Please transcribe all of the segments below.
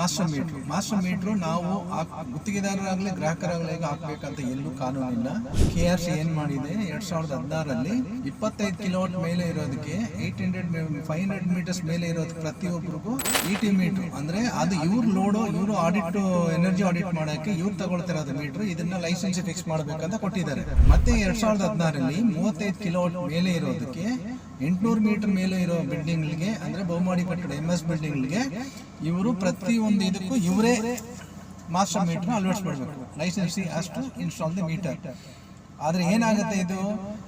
Master metre master metre ನಾವು ಗುತ್ತಿಗೆದಾರರಾಗಲಿ ಗ್ರಾಹಕರಾಗಲಿ ಹಾಕ್ಬೇಕಂತ ಎಲ್ಲೂ ಕಾನೂನಿಲ್ಲ. ಕೆ ಆರ್ ಸಿ ಏನು ಮಾಡಿದೆ? ಎರಡು ಸಾವಿರದ ಹದಿನಾರಲ್ಲಿ ಇಪ್ಪತ್ತೈದು ಕಿಲೋವಾಟ್ ಮೇಲೆ ಇರೋದಕ್ಕೆ eight hundred five hundred metres ಮೇಲೆ ಇರೋದಕ್ಕೆ ಪ್ರತಿಯೊಬ್ಬರಿಗೂ ಇ ಟಿ ಮೀಟ್ರು. ಅಂದ್ರೆ ಅದು ಇವ್ರು ಲೋಡು, ಇವರು ಆಡಿಟ್, ಎನರ್ಜಿ ಆಡಿಟ್ ಮಾಡೋಕೆ ಇವ್ರು ತಗೊಳ್ತಿರೋದು ಮೀಟ್ರು. ಇದನ್ನ ಲೈಸೆನ್ಸ್ ಫಿಕ್ಸ್ ಮಾಡಬೇಕಂತ ಕೊಟ್ಟಿದ್ದಾರೆ. ಮತ್ತೆ ಎರಡು ಸಾವಿರದ ಹದಿನಾರಲ್ಲಿ ಮೂವತ್ತೈದು ಕಿಲೋವಾಟ್ ಮೇಲೆ ಇರೋದಕ್ಕೆ ಎಂಟುನೂರು ಮೀಟರ್ ಮೇಲೆ ಇರೋ ಬಿಲ್ಡಿಂಗ್ಗಳಿಗೆ ಅಂದ್ರೆ ಬಹುಮಾಡಿ ಕಟ್ಟಡ ಎಂ ಎಸ್ ಬಿಲ್ಡಿಂಗ್ಗಳಿಗೆ ಇವರು ಪ್ರತಿ ಒಂದು ಇದಕ್ಕೂ ಇವರೇ ಮಾಸ್ಟರ್ ಮೀಟರ್ ಅಳವಡಿಸ್ಬಿಡ್ಬೇಕು ಲೈಸೆನ್ಸ್ ಅಷ್ಟು ಇನ್ಸ್ಟಾಲ್ ದಿ ಮೀಟರ್ ಆದ್ರೆ ಏನಾಗುತ್ತೆ ಇದು?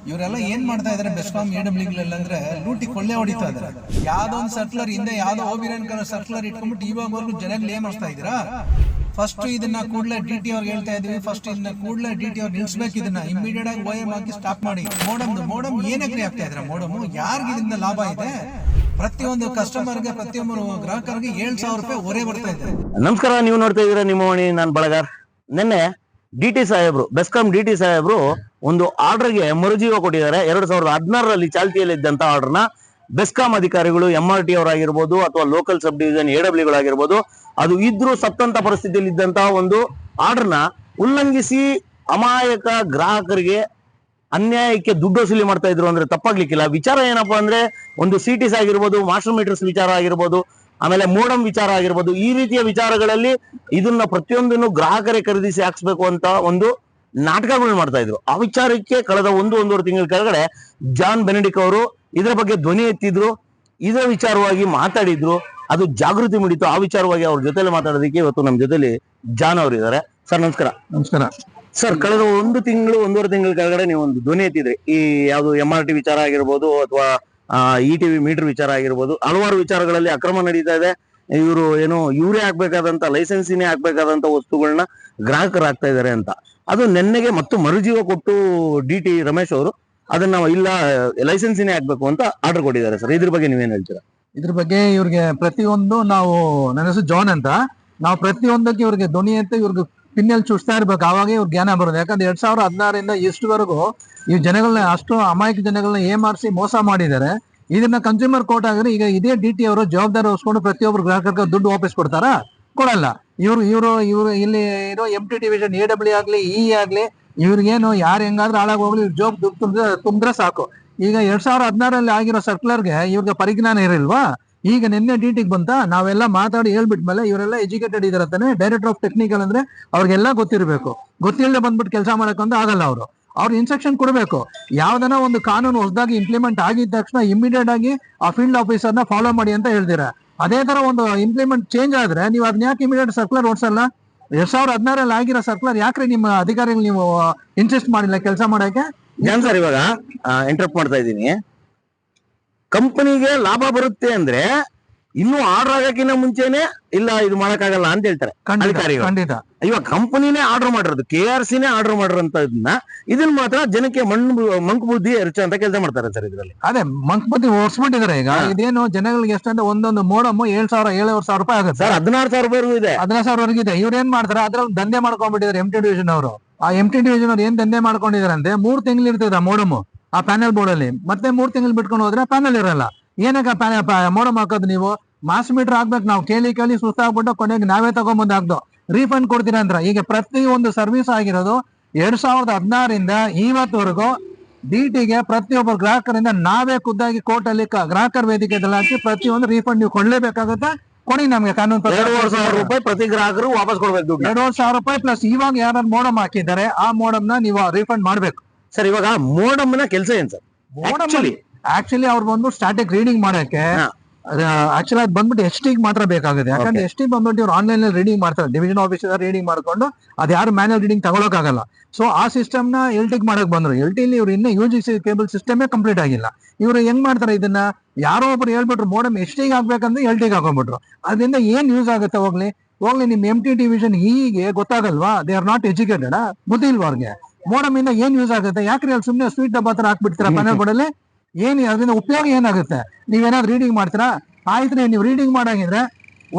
ಇವರೆಲ್ಲ ಏನ್ ಮಾಡ್ತಾ ಇದಾರೆ? ಬೆಸ್ಕಾಮ್ ಎ ಡಬ್ಲ್ಯೂಗಳಲ್ಲಿ ಅಂದ್ರೆ ಲೂಟಿ ಕೊಳ್ಳೆ ಹೊಡಿತಾ ಇದಾರೆ. ಯಾವುದೋ ಒಂದು ಸರ್ಕ್ಯುಲರ್ ಹಿಂದೆ ಯಾವ್ದೋ ಓಬಿರನ್ ಕಲರ್ ಸರ್ಕ್ಯುಲರ್ ಇಟ್ಕೊಂಡ್ಬಿಟ್ಟು ಇವಾಗವರೆಗೂ ಜನಗಳು ಏನ್ ಮಾಡ್ತಾ ಇದೀರಾ ಫಸ್ಟ್ ಇದನ್ನ ಕೂಡಲೇ ಡಿ ಟಿ ಅವ್ರಿಗೆ ಹೇಳ್ತಾ ಇದೀವಿ ಫಸ್ಟ್ ಇದನ್ನ ಕೂಡಲೇ ಡಿ ಟಿ ಅವ್ರು ನಿಲ್ಸ್ಬೇಕು ಇದನ್ನ ಇಮಿಡಿಯೇಟ್ ಆಗಿ ಓ ಎಂ ಹಾಕಿ ಸ್ಟಾಪ್ ಮಾಡಿ. ಮೋಡಮ್ ಮೋಡಮ್ ಏನಕ್ಕೆ ಆಗ್ತಾ ಇದ್ರ ಮೋಡಮ್ ಯಾರಿಗೆ ಇದರಿಂದ ಲಾಭ ಇದೆ? ಪ್ರತಿಯೊಂದು ಕಸ್ಟಮರ್ಗೆ ಪ್ರತಿಯೊಬ್ಬರು ಗ್ರಾಹಕರಿಗೆ ಏಳ್ ಸಾವಿರ ರೂಪಾಯಿ ಹೊರೆ ಬರ್ತಾ ಇದೆ. ನಮಸ್ಕಾರ, ನೀವು ನೋಡ್ತಾ ಇದ್ದೀರಾ ನಿಮ್ಮ ಮಣಿ, ನಾನು ಬಳಗಾರ್. ನಿನ್ನೆ ಡಿ ಟಿ ಸಾಹೇಬ್ರು ಬೆಸ್ಕಾಂ ಡಿ ಟಿ ಸಾಹೇಬ್ರು ಒಂದು ಆರ್ಡರ್ಗೆ ಮರುಜೀವ ಕೊಟ್ಟಿದ್ದಾರೆ. ಎರಡ್ ಸಾವಿರದ ಹದಿನಾರರಲ್ಲಿ ಚಾಲ್ತಿಯಲ್ಲಿ ಇದ್ದಂತ ಆರ್ಡರ್ನ ಬೆಸ್ಕಾಂ ಅಧಿಕಾರಿಗಳು ಎಂ ಆರ್ ಟಿ ಅವರಾಗಿರ್ಬೋದು ಅಥವಾ ಲೋಕಲ್ ಸಬ್ ಡಿವಿಷನ್ ಎ ಡಬ್ಲ್ಯೂಗಳಾಗಿರ್ಬೋದು ಅದು ಇದ್ರೂ ಸತ್ತಂತ ಪರಿಸ್ಥಿತಿಯಲ್ಲಿ ಇದ್ದಂತಹ ಒಂದು ಆರ್ಡರ್ನ ಉಲ್ಲಂಘಿಸಿ ಅಮಾಯಕ ಗ್ರಾಹಕರಿಗೆ ಅನ್ಯಾಯಕ್ಕೆ ದುಡ್ಡು ವಸೂಲಿ ಮಾಡ್ತಾ ಇದ್ರು ಅಂದ್ರೆ ತಪ್ಪಾಗ್ಲಿಕ್ಕಿಲ್ಲ. ವಿಚಾರ ಏನಪ್ಪಾ ಅಂದ್ರೆ ಒಂದು ಸಿಟಿಸ್ ಆಗಿರ್ಬೋದು, ಮಾಸ್ಟರ್ ಮೀಟರ್ಸ್ ವಿಚಾರ ಆಗಿರ್ಬೋದು, ಆಮೇಲೆ ಮೋಡಮ್ ವಿಚಾರ ಆಗಿರ್ಬೋದು, ಈ ರೀತಿಯ ವಿಚಾರಗಳಲ್ಲಿ ಇದನ್ನ ಪ್ರತಿಯೊಂದನ್ನು ಗ್ರಾಹಕರೇ ಖರೀದಿಸಿ ಹಾಕ್ಸ್ಬೇಕು ಅಂತ ಒಂದು ನಾಟಕಗಳು ಮಾಡ್ತಾ ಇದ್ರು. ಆ ವಿಚಾರಕ್ಕೆ ಕಳೆದ ಒಂದು, ಒಂದೂವರೆ ತಿಂಗಳ ಕೆಳಗಡೆ ಜಾನ್ ಬೆನೆಡಿಕ್ ಅವರು ಇದರ ಬಗ್ಗೆ ಧ್ವನಿ ಎತ್ತಿದ್ರು. ಇದರ ವಿಚಾರವಾಗಿ ಮಾತಾಡಿದ್ರು. ಅದು ಜಾಗೃತಿ ಮೂಡಿತು. ಆ ವಿಚಾರವಾಗಿ ಅವ್ರ ಜೊತೆಲಿ ಮಾತಾಡೋದಕ್ಕೆ ಇವತ್ತು ನಮ್ಮ ಜೊತೆಲಿ ಜಾನ್ ಅವರು ಇದ್ದಾರೆ ಸರ್, ನಮಸ್ಕಾರ. ನಮಸ್ಕಾರ. ಸರ್, ಕಳೆದ ಒಂದು ತಿಂಗಳು, ಒಂದೂವರೆ ತಿಂಗಳ ಕೆಳಗಡೆ ನೀವು ಒಂದು ಧ್ವನಿ ಎತ್ತಿದ್ರಿ. ಈ ಯಾವುದು ಎಂ ಆರ್ ಟಿ ವಿಚಾರ ಆಗಿರ್ಬೋದು ಅಥವಾ ಇ ಟಿವಿ ಮೀಟರ್ ವಿಚಾರ ಆಗಿರ್ಬೋದು, ಹಲವಾರು ವಿಚಾರಗಳಲ್ಲಿ ಅಕ್ರಮ ನಡೀತಾ ಇದೆ. ಇವರು ಏನು ಇವರೇ ಆಗ್ಬೇಕಾದಂತ ಲೈಸೆನ್ಸಿನೇ ಆಗ್ಬೇಕಾದಂತ ವಸ್ತುಗಳನ್ನ ಗ್ರಾಹಕರು ಆಗ್ತಾ ಇದ್ದಾರೆ ಅಂತ. ಅದು ನೆನ್ನೆಗೆ ಮತ್ತು ಮರುಜೀವ ಕೊಟ್ಟು ಡಿ ಟಿ ರಮೇಶ್ ಅವರು ಅದನ್ನ ಇಲ್ಲ, ಲೈಸೆನ್ಸಿನೇ ಆಗ್ಬೇಕು ಅಂತ ಆರ್ಡರ್ ಕೊಟ್ಟಿದ್ದಾರೆ ಸರ್. ಇದ್ರ ಬಗ್ಗೆ ನೀವೇನ್ ಹೇಳ್ತೀರಾ? ಇದ್ರ ಬಗ್ಗೆ ಇವ್ರಿಗೆ ಪ್ರತಿಯೊಂದು ನಾವು, ನನ್ನ ಹೆಸರು ಜಾನ್ ಅಂತ. ನಾವು ಪ್ರತಿಯೊಂದಕ್ಕೆ ಇವ್ರಿಗೆ ಧ್ವನಿ ಅಂತ ಇವ್ರಿಗೆ ಪಿನ್ನಲ್ಲಿ ಚುಚ್ತಾ ಇರ್ಬೇಕು ಅವಾಗ ಇವ್ರ ಜ್ಞಾನ ಬರೋದು. ಯಾಕಂದ್ರೆ ಎರಡ್ ಸಾವಿರದ ಹದಿನಾರರಿಂದ ಇಷ್ಟುವರೆಗೂ ಈ ಜನಗಳನ್ನ ಅಷ್ಟು ಅಮಾಯಕ ಜನಗಳನ್ನ ಏಮಾರಿಸಿ ಮೋಸ ಮಾಡಿದ್ದಾರೆ. ಇದನ್ನ ಕನ್ಸ್ಯೂಮರ್ ಕೋರ್ಟ್ ಆಗಿದ್ರೆ ಈಗ ಇದೇ ಡಿ ಟಿ ಅವರು ಜವಾಬ್ದಾರಿ ವಹಿಸ್ಕೊಂಡು ಪ್ರತಿಯೊಬ್ಬರು ಗ್ರಾಹಕರಿಗೆ ದುಡ್ಡು ವಾಪಸ್ ಕೊಡ್ತಾರಾ? ಕೊಡಲ್ಲ. ಇವ್ರು, ಇವರು ಇವರು ಇಲ್ಲಿ ಇರೋ M T division A W ಆಗ್ಲಿ ಇ ಆಗ್ಲಿ, ಇವ್ರಿಗೇನು ಯಾರು ಹೆಂಗಾದ್ರೂ ಹಾಳಾಗಿ ಹೋಗ್ಲಿ ಜೋಬ್ ದುಡ್ಡು ತುಂಬಿದ್ರೆ ತುಂಬಿದ್ರೆ ಸಾಕು. ಈಗ ಎರಡ್ ಸಾವಿರದ ಹದಿನಾರಲ್ಲಿ ಆಗಿರೋ ಸರ್ಕ್ಯುಲರ್ಗೆ ಇವ್ರಿಗೆ ಪರಿಜ್ಞಾನ ಇರಲ್ವಾ? ಈಗ ನಿನ್ನೆ ಡಿಟಿಗೆ ಬಂತ, ನಾವೆಲ್ಲ ಮಾತಾಡಿ ಹೇಳ್ಬಿಟ್ಮೇಲೆ ಇವರೆಲ್ಲ ಎಜುಕೇಟೆಡ್ ಇದಾರತ್ತಾನೆ ಡೈರೆಕ್ಟರ್ ಆಫ್ ಟೆಕ್ನಿಕಲ್ ಅಂದ್ರೆ ಅವ್ರಿಗೆಲ್ಲ ಗೊತ್ತಿರಬೇಕು. ಗೊತ್ತಿಲ್ಲದೆ ಬಂದ್ಬಿಟ್ಟು ಕೆಲಸ ಮಾಡಕ್ಕಂತ ಆಗಲ್ಲ ಅವರು. ಅವ್ರ ಇನ್ಸ್ಟ್ರಕ್ಷನ್ ಕೊಡಬೇಕು. ಯಾವ್ದನ ಒಂದು ಕಾನೂನು ಹೊಸದಾಗಿ ಇಂಪ್ಲಿಮೆಂಟ್ ಆಗಿದ ತಕ್ಷಣ ಇಮಿಡಿಯೇಟ್ ಆಗಿ ಆ ಫೀಲ್ಡ್ ಆಫೀಸರ್ನ ಫಾಲೋ ಮಾಡಿ ಅಂತ ಹೇಳ್ದಿರ ಅದೇ ತರ ಒಂದು ಇಂಪ್ಲಿಮೆಂಟ್ ಚೇಂಜ್ ಆದ್ರೆ ನೀವು ಅದನ್ನ ಯಾಕೆ ಇಮಿಡಿಯೇಟ್ ಸರ್ಕ್ಯುಲರ್ ಓಡಿಸಲ್ಲ? ಎರಡ್ ಸಾವಿರ ಹದಿನಾರಲ್ಲಿ ಆಗಿರೋ ಸರ್ಕ್ಯುಲರ್ ಯಾಕ್ರಿ ನಿಮ್ಮ ಅಧಿಕಾರಿಗಳು ನೀವು ಇನ್ಸಿಸ್ಟ್ ಮಾಡಿಲ್ಲ ಕೆಲಸ ಮಾಡಕ್ಕೆ? ಸರ್ ಇವಾಗ ಇಂಟ್ರಪ್ಟ್ ಮಾಡ್ತಾ ಇದ್ದೀನಿ. ಕಂಪನಿಗೆ ಲಾಭ ಬರುತ್ತೆ ಅಂದ್ರೆ ಇನ್ನು ಆರ್ಡರ್ ಆಗಕ್ಕಿಂತ ಮುಂಚೆನೆ ಇಲ್ಲ ಇದು ಮಾಡಕ್ಕಾಗಲ್ಲ ಅಂತ ಹೇಳ್ತಾರೆ ಖಂಡಿತ ಅಧಿಕಾರಿಗಳು. ಖಂಡಿತ. ಇವಾಗ ಕಂಪನಿನೇ ಆರ್ಡರ್ ಮಾಡಿರೋದು ಕೆ ಆರ್ ಸಿನೇ ಆರ್ಡರ್ ಮಾಡಿರೋಂಥದನ್ನ ಇದನ್ನ ಮಾತ್ರ ಜನಕ್ಕೆ ಮಣ್ಣು ಮಂಕು ಬುದ್ಧಿ ಎರಚ ಅಂತ ಕೆಲಸ ಮಾಡ್ತಾರೆ ಸರ್ ಇದ್ರಲ್ಲಿ. ಅದೇ ಮಂಕ್ಪತಿ ಓಡಿಸ್ಬಿಟ್ಟಿದ್ದಾರೆ ಈಗ. ಇದೇನು ಜನಗಳಿಗೆ ಎಷ್ಟಂದ್ರೆ ಒಂದೊಂದು ಮೋಡಮ್ ಏಳ್ ಸಾವಿರ ಏಳುವರೆ ಸಾವಿರ ರೂಪಾಯಿ ಆಗುತ್ತೆ. ಸರ್ ಹದಿನಾರು ಸಾವಿರ ರೂಪಾಯಿ ಇದೆ. ಹದಿನಾರು ಸಾವಿರವರೆಗೂ ಇದೆ. ಇವ್ರು ಏನ್ ಮಾಡ್ತಾರೆ ಅದ್ರಲ್ಲಿ ದಂಧೆ ಮಾಡ್ಕೊಂಡ್ಬಿಟ್ಟಿದ್ದಾರೆ ಎಂ ಟಿ ಡಿವಿಷನ್ ಅವರು. ಆ ಎಂ ಟಿ ಡಿವಿಷನ್ ಅವ್ರು ಏನ್ ದಂಧೆ ಮಾಡ್ಕೊಂಡಿದ್ದಾರೆ ಅಂದ್ರೆ ಮೂರ್ ತಿಂಗಳು ಇರ್ತದೆ ಆ ಮೋಡಮ್ ಆ ಪ್ಯಾನೆಲ್ ಬೋರ್ಡ್ ಅಲ್ಲಿ. ಮತ್ತೆ ಮೂರ್ ತಿಂಗಳು ಬಿಟ್ಕೊಂಡು ಹೋದ್ರೆ ಪ್ಯಾನೆಲ್ ಇರಲ್ಲ. ಏನಕ್ಕೆ ಮೋಡಮ್ ಹಾಕೋದು ನೀವು? ಮಾಸ್ ಮೀಟರ್ ಹಾಕ್ಬೇಕು ನಾವು. ಕೇಳಿ ಕೇಳಿ ಸುಸ್ತಾಗ್ಬಿಟ್ಟು ಕೊನೆಗೆ ನಾವೇ ತಗೊಂಬಂದು ಹಾಕ್ದು. ರೀಫಂಡ್ ಕೊಡ್ತೀರಾ ಅಂದ್ರ ಈಗ ಪ್ರತಿ ಒಂದು ಸರ್ವಿಸ್ ಆಗಿರೋದು ಎರಡ್ ಸಾವಿರದ ಹದಿನಾರಿಂದ ಇವತ್ತವರೆಗೂ ಡಿ ಟಿಗೆ ಪ್ರತಿಯೊಬ್ಬರು ಗ್ರಾಹಕರಿಂದ ನಾವೇ ಖುದ್ದಾಗಿ ಕೋರ್ಟ್ ಅಲ್ಲಿ ಗ್ರಾಹಕರ ವೇದಿಕೆದಲ್ಲಿ ಹಾಕಿ ಪ್ರತಿಯೊಂದು ರೀಫಂಡ್ ನೀವು ಕೊಡ್ಲೇಬೇಕಾಗುತ್ತೆ. ಕೊಡಿ ನಮ್ಗೆ ಕಾನೂನು ರೂಪಾಯಿ ಪ್ರತಿ ಗ್ರಾಹಕರು ವಾಪಸ್ ಕೊಡ್ಬೇಕು ಎರಡೂವರೆ ಸಾವಿರ ರೂಪಾಯಿ ಪ್ಲಸ್ ಇವಾಗ ಯಾರು ಮೋಡಮ್ ಹಾಕಿದ್ದಾರೆ ಆ ಮೋಡಮ್ನ ನೀವು ರೀಫಂಡ್ ಮಾಡ್ಬೇಕು. ಸರ್ ಇವಾಗ ಮೋಡಮ್ನ ಕೆಲಸ ಏನ್ ಸರ್ ಆಕ್ಚುಲಿ ಆಕ್ಚುಲಿ ಅವ್ರು ಬಂದು ಸ್ಟಾಟಿಕ್ ರೀಡಿಂಗ್ ಮಾಡಕ್ಕೆ. ಆಕ್ಚುಲಿ ಅದು ಬಂದ್ಬಿಟ್ಟು ಎಸ್ ಟಿಗೆ ಮಾತ್ರ ಬೇಕಾಗುತ್ತೆ. ಯಾಕಂದ್ರೆ ಎಸ್ ಟಿ ಬಂದ್ಬಿಟ್ಟು ಇವ್ರು ಆನ್ಲೈನ್ ಅಲ್ಲಿ ರೀಡಿಂಗ್ ಮಾಡ್ತಾರೆ. ಡಿವಿಷನ್ ಆಫೀಸರ್ ರೀಡಿಂಗ್ ಮಾಡ್ಕೊಂಡು ಅದು ಯಾರು ಮ್ಯಾನ್ಯಲ್ ರೀಡಿಂಗ್ ತಗೊಳಕಾಗಲ್ಲ ಸೊ ಆ ಸಿಸ್ಟಮ್ನ ಎಲ್ ಟಿಗೆ ಮಾಡಕ್ ಬಂದ್ರು. ಎಲ್ ಟಿ ಇವ್ರು ಇನ್ನೂ ಯು ಜಿ ಸಿ ಕೇಬಲ್ ಸಿಸ್ಟಮೇ ಕಂಪ್ಲೀಟ್ ಆಗಿಲ್ಲ. ಇವ್ರು ಹೆಂಗ್ ಮಾಡ್ತಾರೆ ಇದನ್ನ? ಯಾರೋ ಒಬ್ರು ಹೇಳ್ಬಿಟ್ರು ಮೋಡಮ್ ಎಸ್ ಟಿಗೆ ಹಾಕ್ಬೇಕಂದ್ರೆ ಎಲ್ ಟಿಗೆ ಹಾಕೊಂಡ್ಬಿಟ್ರು. ಅದರಿಂದ ಏನ್ ಯೂಸ್ ಆಗುತ್ತೆ ಹೋಗ್ಲಿ? ಹೋಗ್ಲಿ ನಿಮ್ ಎಂ ಟಿ ಡಿವಿಷನ್ ಹೀಗೆ ಗೊತ್ತಾಗಲ್ವಾ? ದೇ ಆರ್ ನಾಟ್ ಎಜುಕೇಟೆಡ್ ಮುದಿಲ್ವಾ ಅವ್ರಿಗೆ? ಮೋಡಮ್ ಇಂದ ಏನ್ ಯೂಸ್ ಆಗುತ್ತೆ? ಯಾಕ್ರಿ ಅಲ್ಲಿ ಸುಮ್ನೆ ಸ್ವೀಟ್ ಡಬ್ಬ ಹತ್ರ ಹಾಕ್ಬಿಡ್ತೀರಾ ಪ್ಯಾನಲ್ ಬೋರ್ಡಲ್ಲಿ ಏನ್ ಅದರಿಂದ ಉಪಯೋಗ ಏನಾಗುತ್ತೆ? ನೀವೇನಾದ್ರು ರೀಡಿಂಗ್ ಮಾಡ್ತೀರಾ? ಆಯ್ತು ನೀವು ರೀಡಿಂಗ್ ಮಾಡಂಗಿದ್ರೆ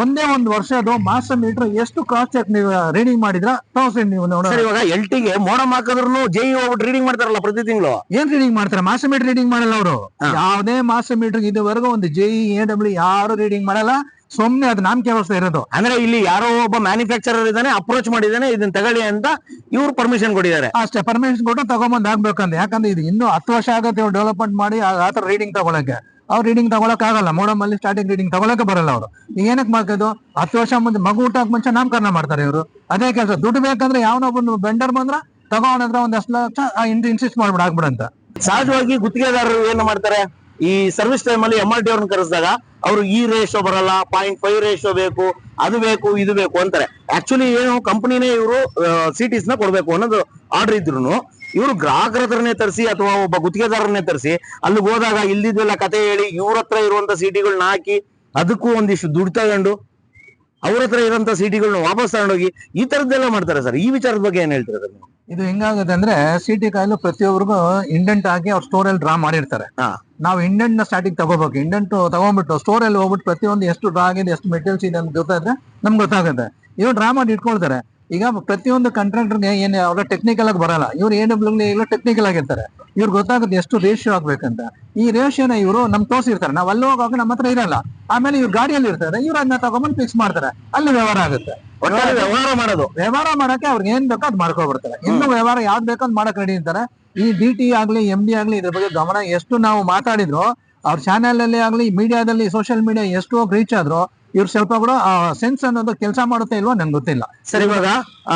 ಒಂದೇ ಒಂದು ವರ್ಷದ ಮಾಸ ಮೀಟರ್ ಎಷ್ಟು ಕ್ರಾಸ್ ಚೆಕ್ ನೀವು ರೀಡಿಂಗ್ ಮಾಡಿದ್ರ? ತೋರಿಸಿ ನೀವು ಸರ್ ಇವಾಗ ಎಲ್ ಟಿಗೆ ಮೋಡಮ್ ಹಾಕಿದ್ರು ಜೈ ಹೋಗ್ಬಿಟ್ಟು ರೀಡಿಂಗ್ ಮಾಡ್ತಾರಲ್ಲ ಪ್ರತಿ ತಿಂಗಳು. ಏನ್ ರೀಡಿಂಗ್ ಮಾಡ್ತಾರೆ? ಮಾಸ ಮೀಟರ್ ರೀಡಿಂಗ್ ಮಾಡಲ್ಲ ಅವರು. ಯಾವುದೇ ಮಾಸ ಮೀಟರ್ ಇದುವರೆಗೂ ಒಂದು ಜೈ ಎ ಡಬ್ಲ್ಯೂ ಯಾರು ರೀಡಿಂಗ್ ಮಾಡಲ್ಲ. ಸುಮ್ನೆ ಅದು ನಾಮಕೆ ವ್ಯವಸ್ಥೆ ಇರೋದು. ಅಂದ್ರೆ ಇಲ್ಲಿ ಯಾರೋ ಒಬ್ಬ ಮ್ಯಾನುಫ್ಯಾಕ್ಚರರ್ ಇದ್ದಾನೆ ಅಪ್ರೋಚ್ ಮಾಡಿದಾನೆ ಇದನ್ನ ತಗೊಳ್ಳಿ ಅಂತ ಇವ್ರು ಪರ್ಮಿಷನ್ ಕೊಟ್ಟಿದ್ದಾರೆ. ಅಷ್ಟೇ ಪರ್ಮಿಷನ್ ಕೊಟ್ಟು ತಗೊಂಬಂದ್ ಆಗ್ಬೇಕಂದ್ರೆ ಯಾಕಂದ್ರೆ ಇದು ಇನ್ನೂ ಹತ್ತು ವರ್ಷ ಆಗತ್ತೆ ಡೆವಲಪ್ಮೆಂಟ್ ಮಾಡಿ ಆತರ ಆ ತರ ರೀಡಿಂಗ್ ತಗೊಳಕ್ಕೆ. ಅವ್ರು ರೀಡಿಂಗ್ ತಗೊಳಕ್ ಆಗಲ್ಲ. ಮೋಡಮ್ ಅಲ್ಲಿ ಸ್ಟಾರ್ಟಿಂಗ್ ರೀಡಿಂಗ್ ತಗೊಳಕ್ಕೆ ಬರಲ್ಲ ಅವರು. ಏನಕ್ಕೆ ಮಾಡ್ಕೋದು ಹತ್ತು ವರ್ಷ ಮುಂದೆ ಮಗು ಊಟಕ್ಕೆ ಮುಂಚೆ ನಾಮಕರಣ ಮಾಡ್ತಾರೆ ಇವರು. ಅದೇ ಕೆಲಸ. ದುಡ್ಡು ಬೇಕಂದ್ರೆ ಯಾವನೊಬ್ಬ ಬೆಂಡರ್ ಬಂದ್ರ ತಗೊಂಡ್ರೆ ಒಂದಷ್ಟು ಲಕ್ಷ ಇನ್ಸಿಸ್ಟ್ ಮಾಡ್ಬಿಡ, ಆಗ್ಬಿಡಂತ. ಸಹಜವಾಗಿ ಗುತ್ತಿಗೆದಾರರು ಏನು ಮಾಡ್ತಾರೆ? ಈ ಸರ್ವಿಸ್ ಟೈಮ್ ಅಲ್ಲಿ ಎಂ ಆರ್ ಟಿ ಅವ್ರನ್ನ ಕರೆಸಿದಾಗ ಅವರು ಈ ರೇಷೋ ಬರಲ್ಲ ಪಾಯಿಂಟ್ ಫೈವ್ ರೇಷೋ ಬೇಕು, ಅದು ಬೇಕು, ಇದು ಬೇಕು ಅಂತಾರೆ. ಆಕ್ಚುಲಿ ಏನು ಕಂಪನಿನೇ ಇವರು ಸಿಟೀಸ್ನ ಕೊಡ್ಬೇಕು ಅನ್ನೋದು ಆರ್ಡರ್ ಇದ್ರು ಇವರು ಗ್ರಾಹಕರ ಹತ್ರನೇ ತರಿಸಿ ಅಥವಾ ಒಬ್ಬ ಗುತ್ತಿಗೆದಾರನ್ನೇ ತರಿಸಿ ಅಲ್ಲಿಗೆ ಹೋದಾಗ ಇಲ್ದಿದ್ದೆಲ್ಲ ಕತೆ ಹೇಳಿ ಇವ್ರ ಹತ್ರ ಇರುವಂತ ಸೀಟಿಗಳನ್ನ ಹಾಕಿ ಅದಕ್ಕೂ ಒಂದಿಷ್ಟು ದುಡ್ಡು ತಗೊಂಡು ಅವ್ರ ಹತ್ರ ಇರುವಂತ ಸೀಟಿಗಳನ್ನ ವಾಪಸ್ ತಗೊಂಡೋಗಿ ಈ ತರದ್ದೆಲ್ಲ ಮಾಡ್ತಾರೆ ಸರ್. ಈ ವಿಚಾರದ ಬಗ್ಗೆ ಏನ್ ಹೇಳ್ತೀರಾ ಸರ್ ನೀವು? ಇದು ಹೆಂಗಾಗುತ್ತೆ ಅಂದ್ರೆ ಸಿಟಿ ಕಾಯಿಲು ಪ್ರತಿಯೊಬ್ಬರಿಗೂ ಇಂಡೆಂಟ್ ಹಾಕಿ ಅವ್ರ ಸ್ಟೋರ್ ಅಲ್ಲಿ ಡ್ರಾ ಮಾಡಿರ್ತಾರೆ. ನಾವು ಇಂಡೆಂಟ್ನ ಸ್ಟಾರ್ಟಿಂಗ್ ತಗೋಬೇಕು. ಇಂಡೆಂಟ್ ತಗೊಂಡ್ಬಿಟ್ಟು ಸ್ಟೋರ್ ಅಲ್ಲಿ ಹೋಗ್ಬಿಟ್ಟು ಪ್ರತಿಯೊಂದು ಎಷ್ಟು ಡ್ರಾ ಆಗಿದೆ ಎಷ್ಟು ಮೆಟೀರಿಯಲ್ಸ್ ಇದೆ ಅಂತ ಗೊತ್ತಾದ್ರೆ ನಮ್ಗೆ ಗೊತ್ತಾಗುತ್ತೆ. ಇವ್ರು ಡ್ರಾ ಮಾಡಿ ಇಟ್ಕೊಳ್ತಾರೆ. ಈಗ ಪ್ರತಿಯೊಂದು ಕಾಂಟ್ರಾಕ್ಟರ್ಗೆ ಏನ್ ಅವ್ರ ಟೆಕ್ನಿಕಲ್ ಆಗಿ ಬರಲ್ಲ. ಇವ್ರು ಎ ಡಬ್ಲ್ಯೂ ಟೆಕ್ನಿಕಲ್ ಆಗಿರ್ತಾರೆ. ಇವ್ರಿಗೆ ಗೊತ್ತಾಗುತ್ತೆ ಎಷ್ಟು ರೇಷಿಯೋ ಆಗ್ಬೇಕಂತ. ಈ ರೇಷಿಯೋನ ಇವರು ನಮ್ಗೆ ತೋರಿಸಿರ್ತಾರೆ. ನಾವು ಅಲ್ಲಿ ಹೋಗುವಾಗ ನಮ್ಮ ಹತ್ರ ಇರಲ್ಲ. ಆಮೇಲೆ ಇವ್ರು ಗಾಡಿಯಲ್ಲಿ ಇರ್ತಾರೆ. ಇವ್ರು ಅದನ್ನ ತಗೊಂಡ್ಬಂದು ಫಿಕ್ಸ್ ಮಾಡ್ತಾರೆ. ಅಲ್ಲಿ ವ್ಯವಹಾರ ಆಗುತ್ತೆ. ವ್ಯವಹಾರ ಮಾಡೋದು. ವ್ಯವಹಾರ ಮಾಡಕ್ಕೆ ಅವ್ರಿಗೆ ಏನ್ ಬೇಕೋ ಅದ್ ಮಾಡ್ಕೊಬಿಡ್ತಾರೆ. ಇನ್ನು ವ್ಯವಹಾರ ಯಾವ್ದು ಬೇಕೋ ಅದ್ ಮಾಡಕ್ ರೆಡಿ ಇರ್ತಾರೆ. ಈ ಡಿ ಟಿ ಆಗ್ಲಿ ಎಂ ಡಿ ಆಗ್ಲಿ ಇದ್ರ ಬಗ್ಗೆ ಗಮನ ಎಷ್ಟು ನಾವು ಮಾತಾಡಿದ್ರು ಅವ್ರ ಚಾನೆಲ್ ಅಲ್ಲಿ ಆಗ್ಲಿ ಮೀಡಿಯಾದಲ್ಲಿ ಸೋಷಿಯಲ್ ಮೀಡಿಯಾ ಎಷ್ಟು ರೀಚ್ ಆದ್ರು ಇವ್ರು ಸ್ವಲ್ಪ ಕೂಡ ಸೆನ್ಸ್ ಅನ್ನೋದು ಕೆಲಸ ಮಾಡುತ್ತೆ ಇಲ್ವಾ ನನ್ಗೆ ಗೊತ್ತಿಲ್ಲ. ಸರ್ ಇವಾಗ ಆ,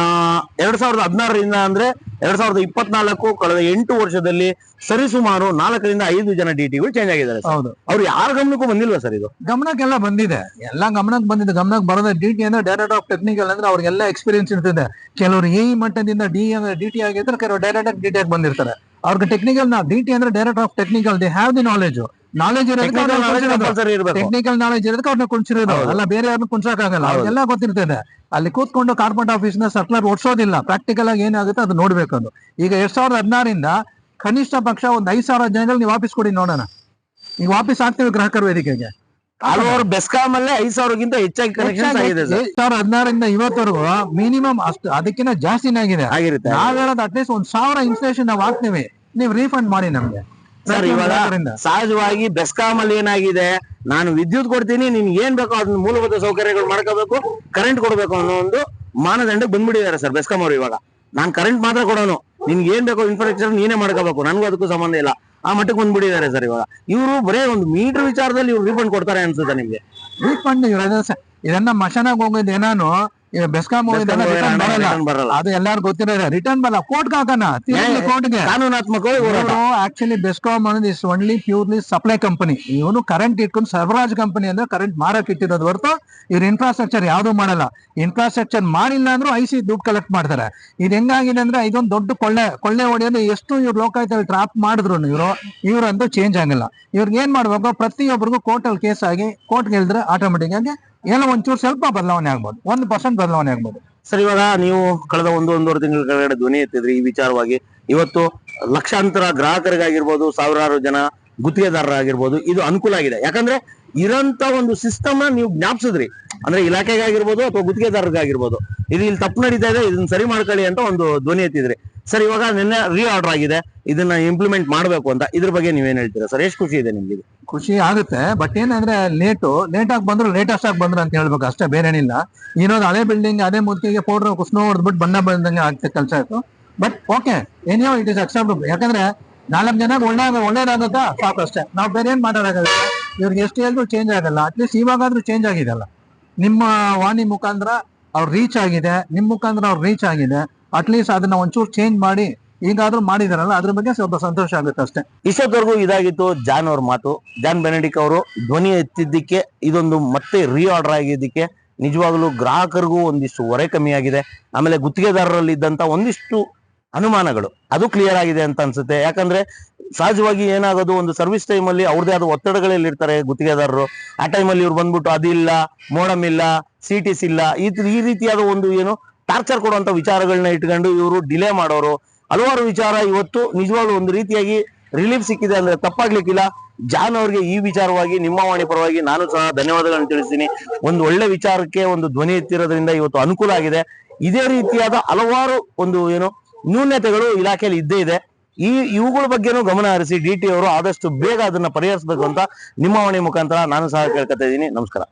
ಎರಡ್ ಸಾವಿರದ ಹದಿನಾರರಿಂದ ಅಂದ್ರೆ ಎರಡ್ ಸಾವಿರದ ಇಪ್ಪತ್ನಾಲ್ಕು ಕಳೆದ ಎಂಟು ವರ್ಷದಲ್ಲಿ ಸರಿಸುಮಾರು ನಾಲ್ಕರಿಂದ ಐದು ಜನ ಡಿ ಟಿಗಳು ಚೇಂಜ್ ಆಗಿದ್ದಾರೆ ಹೌದು. ಅವ್ರು ಯಾರ ಗಮನಕ್ಕೂ ಬಂದಿಲ್ವಾ ಸರ್ ಇದು? ಗಮನಕ್ಕೆಲ್ಲ ಬಂದಿದೆ. ಎಲ್ಲ ಗಮನಕ್ಕೆ ಬಂದಿದೆ. ಗಮನಕ್ಕೆ ಬರೋದ ಡಿ ಟಿ ಅಂದ್ರೆ ಡೈರೆಕ್ಟ್ ಆಫ್ ಟೆಕ್ನಿಕಲ್ ಅಂದ್ರೆ ಅವ್ರಿಗೆಲ್ಲ ಎಕ್ಸ್ಪೀರಿಯನ್ಸ್ ಇರ್ತದೆ. ಕೆಲವರು ಈ ಮಟ್ಟದಿಂದ ಡಿ ಡಿ ಟಿ ಆಗಿದ್ರೆ ಕೆಲವರು ಡೈರೆಕ್ಟ್ ಆಗಿ ಡಿ ಟಿ ಆಗಿ ಬಂದಿರ್ತಾರೆ. ಅವ್ರಿಗೆ ಟೆಕ್ನಿಕಲ್ ಡಿ ಟಿ ಅಂದ್ರೆ direct of technical they have the knowledge knowledge ಇರೋದಕ್ಕೆ ಟೆಕ್ನಿಕಲ್ ನಾಲೆಜ್ ಇರೋದಕ್ಕೆ ಅವ್ರನ್ನ ಕುಂಚಿರೋದು ಹೌದು. ಅಲ್ಲ ಬೇರೆ ಯಾರನ್ನ ಕುಂಚಕ್ಕಾಗಲ್ಲ ಎಲ್ಲ ಅವ್ರಿಗೆಲ್ಲ ಗೊತ್ತಿರ್ತದೆ. ಅಲ್ಲಿ ಕೂತ್ಕೊಂಡು ಕಾರ್ಪೊರೇಟ್ ಆಫೀಸ್ನ ಸರ್ಕ್ಯುಲರ್ ಓಡಿಸೋದಿಲ್ಲ. ಪ್ರಾಕ್ಟಿಕಲ್ ಆಗಿ ಏನಾಗುತ್ತೆ ಅದು ನೋಡ್ಬೇಕು ಅದು. ಈಗ ಎರಡ್ ಸಾವಿರದ ಹದಿನಾರಿಂದ ಕನಿಷ್ಠ ಪಕ್ಷ ಒಂದ್ ಐದ್ ಸಾವಿರ ಜನಗಳು ನೀವು ವಾಪಸ್ ಕೊಡಿ ನೋಡೋಣ. ಈಗ ವಾಪಸ್ ಹಾಕ್ತೀವಿ ಗ್ರಾಹಕರ ವೇದಿಕೆಗೆ. ಹಲವಾರು ಬೆಸ್ಕಾಂ ಅಲ್ಲೇ ಐದ್ ಸಾವಿರಕ್ಕಿಂತ ಹೆಚ್ಚಾಗಿ ಕನೆಕ್ಷನ್ ಆಗಿದೆ ಸಾವಿರದ ಹದಿನಾರಿಂದ ಇವತ್ತವರೆಗೂ ಮಿನಿಮಮ್ ಅಷ್ಟು ಅದಕ್ಕಿಂತ ಜಾಸ್ತಿನೇ ಆಗಿದೆ. ಆಗಿರುತ್ತೆ ನಾವ್ ಹೇಳೋದು ಅಟ್ಲೀಸ್ಟ್ ಒಂದ್ ಸಾವಿರ ಇನ್ಸ್ಟೇಷನ್ ನಾವು ಹಾಕ್ತೀವಿ. ನೀವು ರೀಫಂಡ್ ಮಾಡಿ ನಮ್ಗೆ. ಸರ್ ಇವಾಗ ಸಹಜವಾಗಿ ಬೆಸ್ಕಾಮ್ ಅಲ್ಲಿ ಏನಾಗಿದೆ? ನಾನು ವಿದ್ಯುತ್ ಕೊಡ್ತೀನಿ ನಿನ್ಗೆ ಏನ್ ಬೇಕೋ ಅದನ್ನ ಮೂಲಭೂತ ಸೌಕರ್ಯಗಳು ಮಾಡ್ಕೋಬೇಕು ಕರೆಂಟ್ ಕೊಡ್ಬೇಕು ಅನ್ನೋ ಒಂದು ಮಾನದಂಡಕ್ಕೆ ಬಂದ್ಬಿಟ್ಟಿದ್ದಾರೆ ಸರ್ ಬೆಸ್ಕಾಮ್ ಅವರು ಇವಾಗ. ನಾನ್ ಕರೆಂಟ್ ಮಾತ್ರ ಕೊಡೋನು. ನಿನ್ಗೆ ಏನ್ ಬೇಕೋ ಇನ್ಫ್ರಾಸ್ಟ್ರಕ್ಚರ್ ನೀನೇ ಮಾಡ್ಕೋಬೇಕು. ನನ್ಗೂ ಅದಕ್ಕೂ ಸಂಬಂಧ ಇಲ್ಲ. ಆ ಮಟ್ಟಕ್ಕೆ ಬಂದ್ಬಿಟ್ಟಿದ್ದಾರೆ ಸರ್ ಇವಾಗ. ಇವರು ಬರೇ ಒಂದು ಮೀಟರ್ ವಿಚಾರದಲ್ಲಿ ಇವ್ರು ರೀಫಂಡ್ ಕೊಡ್ತಾರೆ ಅನ್ಸುತ್ತೆ ನಿಮ್ಗೆ. ರೀಫಂಡ್ ಇದನ್ನ ಮಶನಾಗ್ ಹೋಗೋದು ಏನಾನು ಈಗ ಬೆಸ್ಕಾಂ ಬರಲ್ಲ. ಅದು ಎಲ್ಲಾರು ಗೊತ್ತಿರೋ ರಿಟರ್ನ್ ಬರಲ್ಲ. ಕೋರ್ಟ್ ಹಾಕೋಣ. ಕೋರ್ಟ್ಗೆ ಕಾನೂನಾತ್ಮಕವಾಗಿ ಆಕ್ಚುಲಿ ಬೆಸ್ಕಾಂ ಅನ್ನೋದು is only purely supply company ಇವನು ಕರೆಂಟ್ ಇಟ್ಕೊಂಡು ಸರ್ಬರಾಜ್ ಕಂಪನಿ ಅಂದ್ರೆ ಕರೆಂಟ್ ಮಾರಕ್ ಇಟ್ಟಿರೋದು ಹೊರತು ಇವ್ರ ಇನ್ಫ್ರಾಸ್ಟ್ರಕ್ಚರ್ ಯಾವ್ದು ಮಾಡಲ್ಲ. ಇನ್ಫ್ರಾಸ್ಟ್ರಕ್ಚರ್ ಮಾಡಿಲ್ಲ ಅಂದ್ರೂ ಐ ಸಿ ದುಡ್ಡು ಕಲೆಕ್ಟ್ ಮಾಡ್ತಾರೆ. ಇದು ಹೆಂಗಾಗಿದೆ ಅಂದ್ರೆ ಇದೊಂದು ದೊಡ್ಡ ಕೊಳ್ಳೆ. ಕೊಳ್ಳೆ ಹೊಡೆಯೋದು ಎಷ್ಟು ಇವ್ರು ಲೋಕಾಯುತಲ್ಲಿ ಟ್ರಾಪ್ ಮಾಡಿದ್ರು ಇವರು. ಇವ್ರಂತೂ ಚೇಂಜ್ ಆಗಿಲ್ಲ. ಇವ್ರಿಗೆ ಏನ್ ಮಾಡ್ಬೇಕು? ಪ್ರತಿಯೊಬ್ಬರಿಗೂ ಕೋರ್ಟ್ ಅಲ್ಲಿ ಕೇಸ್ ಆಗಿ ಕೋರ್ಟ್ ಗೆಲ್ದ್ರೆ ಆಟೋಮೆಟಿಕ್ ಆಗಿ ಏನೋ ಒಂಚೂರು ಸ್ವಲ್ಪ ಬದಲಾವಣೆ ಆಗ್ಬೋದು. ಒಂದು ಪರ್ಸೆಂಟ್ ಬದಲಾವಣೆ ಆಗ್ಬೋದು. ಸರ್, ಇವಾಗ ನೀವು ಕಳೆದ ಒಂದು, ಒಂದೂವರೆ ತಿಂಗಳ ಕೆಳಗಡೆ ಧ್ವನಿ ಎತ್ತಿದ್ರಿ ಈ ವಿಚಾರವಾಗಿ. ಇವತ್ತು ಲಕ್ಷಾಂತರ ಗ್ರಾಹಕರಿಗಾಗಿರ್ಬೋದು, ಸಾವಿರಾರು ಜನ ಗುತ್ತಿಗೆದಾರರಾಗಿರ್ಬೋದು, ಇದು ಅನುಕೂಲ ಆಗಿದೆ. ಯಾಕಂದ್ರೆ ಇರಂತ ಒಂದು ಸಿಸ್ಟಮ್ ನೀವು ಜ್ಞಾಪಿಸಿದ್ರಿ. ಅಂದ್ರೆ ಇಲಾಖೆಗಾಗಿರ್ಬೋದು ಅಥವಾ ಗುತ್ತಿಗೆದಾರರಿಗಾಗಿರ್ಬೋದು. ಇದು ಇಲ್ಲಿ ತಪ್ಪು ನಡೀತಾ ಇದೆ, ಇದನ್ನ ಸರಿ ಮಾಡ್ಕೊಳ್ಳಿ ಅಂತ ಒಂದು ಧ್ವನಿ ಎತ್ತಿದ್ರಿ. ಸರ್ ಇವಾಗ ನಿನ್ನೆ ರೀ ಆರ್ಡರ್ ಆಗಿದೆ. ಇದನ್ನ ಇಂಪ್ಲಿಮೆಂಟ್ ಮಾಡಬೇಕು ಅಂತ. ಇದ್ರ ಬಗ್ಗೆ ನೀವೇನ್ ಹೇಳ್ತೀರಾ? ಸರ್ ಎಷ್ಟು ಖುಷಿ ಇದೆ ನಿಮ್ಗೆ? ಖುಷಿ ಆಗುತ್ತೆ. ಬಟ್ ಏನಂದ್ರೆ ಲೇಟು ಲೇಟ್ ಆಗಿ ಬಂದ್ರು ಲೇಟೆಸ್ಟ್ ಆಗಿ ಬಂದ್ರು ಅಂತ ಹೇಳ್ಬೇಕು. ಅಷ್ಟೇ, ಬೇರೆ ಏನಿಲ್ಲ. ಇನ್ನೊಂದು ಹಳೆ ಬಿಲ್ಡಿಂಗ್ ಅದೇ ಮೂರ್ತಿಗೆ ಪೌಡರ್ ಕುಸ್ನೋ ಹೊಡೆದ್ಬಿಟ್ಟು ಬಣ್ಣ ಬಂದಂಗೆ ಆಗ್ತದೆ ಕೆಲಸ ಆಯ್ತು. ಬಟ್ ಓಕೆ ಏನೋ ಇಟ್ ಇಸ್ ಅಕ್ಸೆಪ್ಟಬಲ್ ಯಾಕಂದ್ರೆ ನಾಲ್ಕು ಜನ ಒಳ್ಳೆ, ಒಳ್ಳೇದಾಗುತ್ತಾ? ಸಾಕು ಅಷ್ಟೇ. ನಾವು ಬೇರೆ ಏನ್ ಮಾತಾಡೋಕ್ಕಾಗಲ್ಲ. ಇವ್ರಿಗೆ ಎಷ್ಟು ಹೇಳಿದ್ರು ಚೇಂಜ್ ಆಗಲ್ಲ. ಅಟ್ಲೀಸ್ಟ್ ಇವಾಗಾದ್ರೂ ಚೇಂಜ್ ಆಗಿದೆಲ್ಲ ನಿಮ್ಮ ವಾಣಿ ಮುಖಾಂತರ ಅವ್ರು ರೀಚ್ ಆಗಿದೆ. ನಿಮ್ಮ ಮುಖಾಂತರ ಅವ್ರು ರೀಚ್ ಆಗಿದೆ. ಅಟ್ಲೀಸ್ಟ್ ಅದನ್ನ ಒಂಚೂರು ಚೇಂಜ್ ಮಾಡಿ ಈಗಾದ್ರೂ ಮಾಡಿದಾರಲ್ಲ, ಅದ್ರ ಬಗ್ಗೆ ಸ್ವಲ್ಪ ಸಂತೋಷ ಆಗುತ್ತೆ ಅಷ್ಟೇ. ಇಷ್ಟೊತ್ತವರೆಗೂ ಇದಾಗಿತ್ತು ಜಾನ್ ಅವ್ರ ಮಾತು. ಜಾನ್ ಬೆನೆಡಿಕ್ ಅವರು ಧ್ವನಿ ಎತ್ತಿದ್ದಕ್ಕೆ ಇದೊಂದು ಮತ್ತೆ ರೀ ಆರ್ಡರ್ ಆಗಿದ್ದಕ್ಕೆ ನಿಜವಾಗ್ಲೂ ಗ್ರಾಹಕರಿಗೂ ಒಂದಿಷ್ಟು ಹೊರೆ ಕಮ್ಮಿ ಆಗಿದೆ. ಆಮೇಲೆ ಗುತ್ತಿಗೆದಾರರಲ್ಲಿ ಇದ್ದಂತ ಒಂದಿಷ್ಟು ಅನುಮಾನಗಳು. ಅದು ಕ್ಲಿಯರ್ ಆಗಿದೆ ಅಂತ ಅನ್ಸುತ್ತೆ. ಯಾಕಂದ್ರೆ ಸಹಜವಾಗಿ ಏನಾಗೋದು, ಒಂದು ಸರ್ವಿಸ್ ಟೈಮ್ ಅಲ್ಲಿ ಅವ್ರದೇ ಆದ ಒತ್ತಡಗಳಲ್ಲಿ ಇರ್ತಾರೆ ಗುತ್ತಿಗೆದಾರರು. ಆ ಟೈಮಲ್ಲಿ ಇವ್ರು ಬಂದ್ಬಿಟ್ಟು ಅದಿಲ್ಲ ಮೋಡಮ್ ಇಲ್ಲ ಸಿಟಿಸ್ ಇಲ್ಲ ಈ ರೀತಿಯಾದ ಒಂದು ಏನು ಟಾರ್ಚರ್ ಕೊಡುವಂತ ವಿಚಾರಗಳನ್ನ ಇಟ್ಕೊಂಡು ಇವರು ಡಿಲೇ ಮಾಡೋರು. ಹಲವಾರು ವಿಚಾರ ಇವತ್ತು ನಿಜವಾಗ್ಲೂ ಒಂದು ರೀತಿಯಾಗಿ ರಿಲೀಫ್ ಸಿಕ್ಕಿದೆ ಅಂದ್ರೆ ತಪ್ಪಾಗ್ಲಿಕ್ಕಿಲ್ಲ. ಜಾನ್ ಅವರಿಗೆ ಈ ವಿಚಾರವಾಗಿ, ನಿಮ್ಮ ವಾಣಿ ಪರವಾಗಿ ನಾನು ಸಹ ಧನ್ಯವಾದಗಳನ್ನು ತಿಳಿಸ್ತೀನಿ. ಒಂದು ಒಳ್ಳೆ ವಿಚಾರಕ್ಕೆ ಒಂದು ಧ್ವನಿ ಎತ್ತಿರೋದ್ರಿಂದ ಇವತ್ತು ಅನುಕೂಲ ಆಗಿದೆ. ಇದೇ ರೀತಿಯಾದ ಹಲವಾರು ಒಂದು ಏನು ನ್ಯೂನ್ಯತೆಗಳು ಇಲಾಖೆಯಲ್ಲಿ ಇದ್ದೇ ಇದೆ. ಈ ಇವುಗಳ ಬಗ್ಗೆನೂ ಗಮನ ಹರಿಸಿ ಡಿ ಅವರು ಆದಷ್ಟು ಬೇಗ ಅದನ್ನ ಪರಿಹರಿಸಬೇಕು ಅಂತ ನಿಮ್ಮ ವಾಣಿ ಮುಖಾಂತರ ನಾನು ಸಹ ಕೇಳ್ಕೊತಾ ಇದ್ದೀನಿ. ನಮಸ್ಕಾರ.